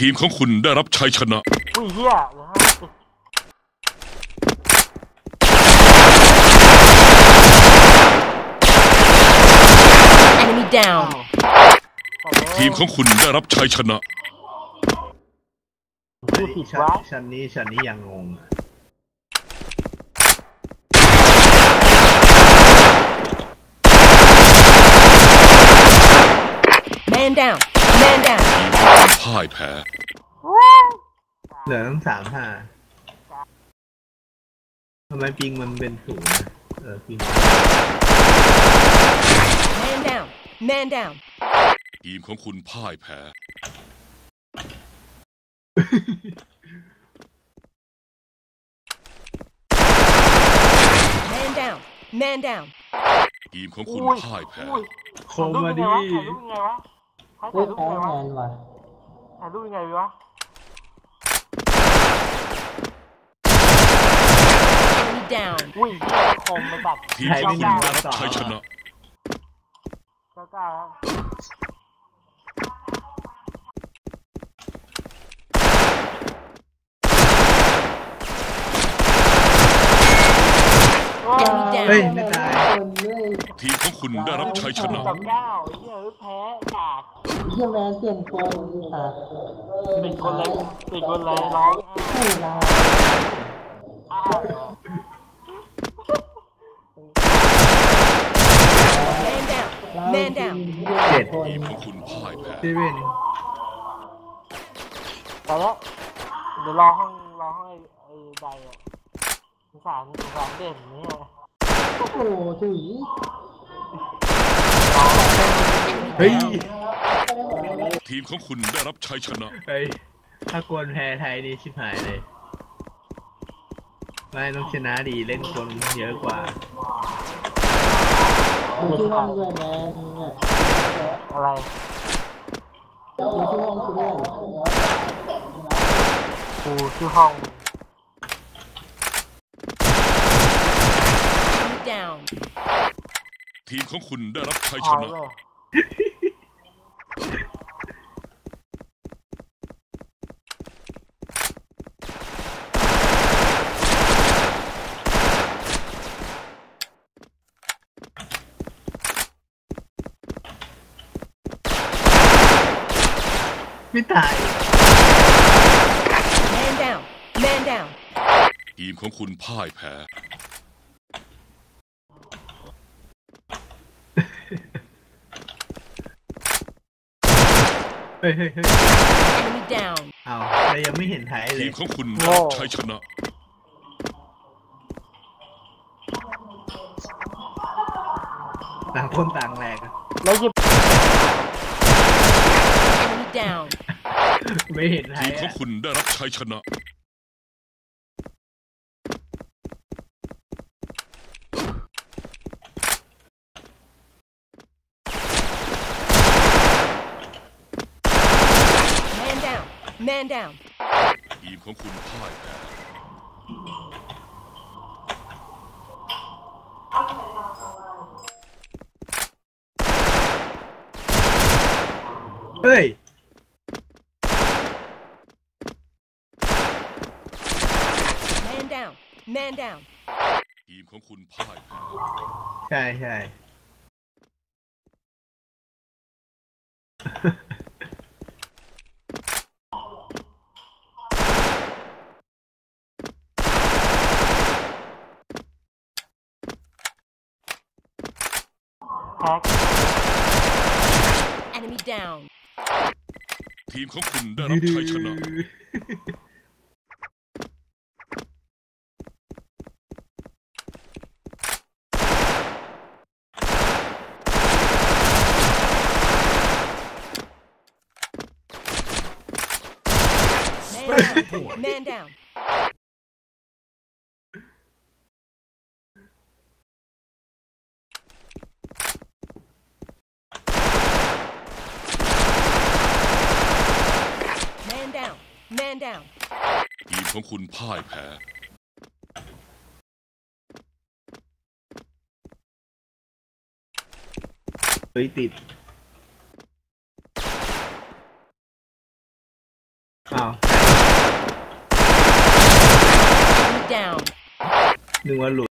ทีมของคุณได้รับชัยชนะ อุ้ยเฮียเหลือห้าสิบ Enemy down. ทีมของคุณได้รับชัยชนะพูดผิดชั้นวะชั้นนี้ชั้นนี้ยังงงอะ Man down. Man down. ทีมของคุณพ่ายแพ้ เหลือตั้งสามห้าทำไมปิงมันเป็นศูนย์นะเออปิง Man down. Man down. ทีมของคุณพ่ายแพ้ Man down. Man down. ทีมของคุณอุ้ยพ่ายแพ้อุ้ยโคมาดิถ่ายรูปยังไงวะ ถ่ายเฮ้รูยปยังไงแพ้วะแมนว่ะถ่ายรูปยังไงวะ Enemy down. อุ้ยเฮียคมมาตัดทีมของคุณได้รับชัยชนะเก้าเก้าแล้วโอ้ย Enemy เฮ้ย down. ไม่ตายคนเลย ทีมของคุณได้รับชัยชนะกับเก้าเฮียแพ้กากเฮียแมนเปลี่ยนตัวอีสัตว์เป็นคนเลยเป็นคนเลยร้องผู้ลาอ้าว Man down. Man down. เจ็ด ทีมของคุณพ่ายแพ้ เซเว่นแต่แล้วเดี๋ยวรอห้องรอห้องไอ้ไอ้ใดอะสงสารสงสารเด่นเนี่ยโอ้โหถุย เฮ้ยทีมของคุณได้รับชัยชนะ เฮ้ย ถ้ากวนแพ้ไทยนี่ชิบหายเลย ไม่ต้องชนะดีเล่นคนเยอะกว่าดูที่ห้องด้วยแมนเนี่ยอะไรดูที่ห้องคือเรื่องกูชื่อห้อง Enemy down. ทีมของคุณได้รับชัยพชอยนะ ไม่ตาย Man down. Man down. ทีมของคุณพ่ายแพ้ เฮ้ยเฮ้ยเฮ้ย Enemy down. เอาแต่ยังไม่เห็นไทยเลทีย มของคุณได้รับชัยชนะ ต่างคนต่างแหลกอะแล้วหยิบ Enemy down. ไม่เห็นไททียมของอะคุณได้รับชัยชนะ Man down. Man down. ทีมของคุณพ่ายแพ้เฮ้ย Man down. Man down. ทีมของคุณพ่ายแพ้ใช่ใช่แพ็ค Enemy down. ทีมของคุณได้รับชัยชนะ Man down. Man down. Man down. Man down. ทีมของคุณพ่ายแพ้ เฮ้ยติด อ้าว Enemy down. นึกว่าหลุด